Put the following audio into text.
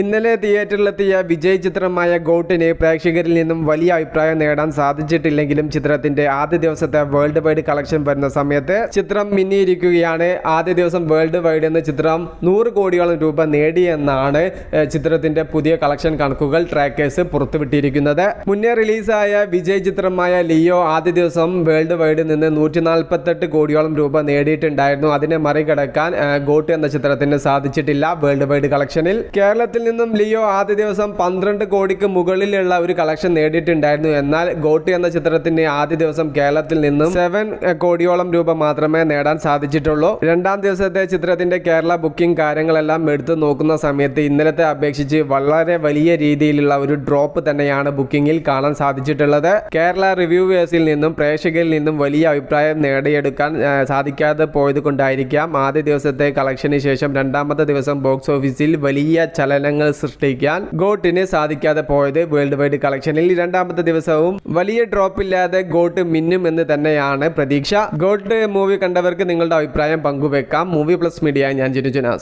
ഇന്നലെ തിയേറ്ററിലെത്തിയ വിജയ് ചിത്രമായ ഗോട്ടിന് പ്രേക്ഷകരിൽ നിന്നും വലിയ അഭിപ്രായം നേടാൻ സാധിച്ചിട്ടില്ലെങ്കിലും ചിത്രത്തിന്റെ ആദ്യ ദിവസത്തെ വേൾഡ് വൈഡ് കളക്ഷൻ വരുന്ന സമയത്ത് ചിത്രം മിന്നിയിരിക്കുകയാണ്. ആദ്യ ദിവസം വേൾഡ് വൈഡ് എന്ന ചിത്രം നൂറ് കോടിയോളം രൂപ നേടിയെന്നാണ് ചിത്രത്തിന്റെ പുതിയ കളക്ഷൻ കണക്കുകൾ ട്രാക്കേഴ്സ് പുറത്തുവിട്ടിരിക്കുന്നത്. മുന്നേ റിലീസായ വിജയ് ചിത്രമായ ലിയോ ആദ്യ ദിവസം വേൾഡ് വൈഡ് നിന്ന് നൂറ്റി നാൽപ്പത്തെട്ട് കോടിയോളം രൂപ നേടിയിട്ടുണ്ടായിരുന്നു. അതിനെ മറികടക്കാൻ ഗോട്ട് എന്ന ചിത്രത്തിന് സാധിച്ചിട്ടില്ല വേൾഡ് വൈഡ് കളക്ഷനിൽ. കേരളത്തിൽ നിന്നും ലിയോ ആദ്യ ദിവസം പന്ത്രണ്ട് കോടിക്ക് മുകളിലുള്ള ഒരു കളക്ഷൻ നേടിയിട്ടുണ്ടായിരുന്നു. എന്നാൽ ഗോട്ടി എന്ന ചിത്രത്തിന് ആദ്യ ദിവസം കേരളത്തിൽ നിന്നും സെവൻ കോടിയോളം രൂപ മാത്രമേ നേടാൻ സാധിച്ചിട്ടുള്ളൂ. രണ്ടാം ദിവസത്തെ ചിത്രത്തിന്റെ കേരള ബുക്കിംഗ് കാര്യങ്ങളെല്ലാം എടുത്തു നോക്കുന്ന സമയത്ത് ഇന്നലത്തെ അപേക്ഷിച്ച് വളരെ വലിയ രീതിയിലുള്ള ഒരു ഡ്രോപ്പ് തന്നെയാണ് ബുക്കിംഗിൽ കാണാൻ സാധിച്ചിട്ടുള്ളത്. കേരള റിവ്യൂവേഴ്സിൽ നിന്നും പ്രേക്ഷകരിൽ നിന്നും വലിയ അഭിപ്രായം നേടിയെടുക്കാൻ സാധിക്കാതെ പോയത് കൊണ്ടായിരിക്കാം ആദ്യ ദിവസത്തെ കളക്ഷന് ശേഷം രണ്ടാമത്തെ ദിവസം ബോക്സ് ഓഫീസിൽ വലിയ ചലനങ്ങൾ സൃഷ്ടിക്കാൻ ഗോട്ടിന് സാധിക്കാതെ പോയത് വേൾഡ് വൈഡ് കളക്ഷനിൽ. രണ്ടാമത്തെ ദിവസവും വലിയ ഡ്രോപ്പ് ഇല്ലാതെ ഗോട്ട് മിന്നും എന്ന് തന്നെയാണ് പ്രതീക്ഷ. ഗോട്ട് മൂവി കണ്ടവർക്ക് നിങ്ങളുടെ അഭിപ്രായം പങ്കുവെക്കാം. മൂവി പ്ലസ് മീഡിയ ഞാൻ ജിനുജനാസ്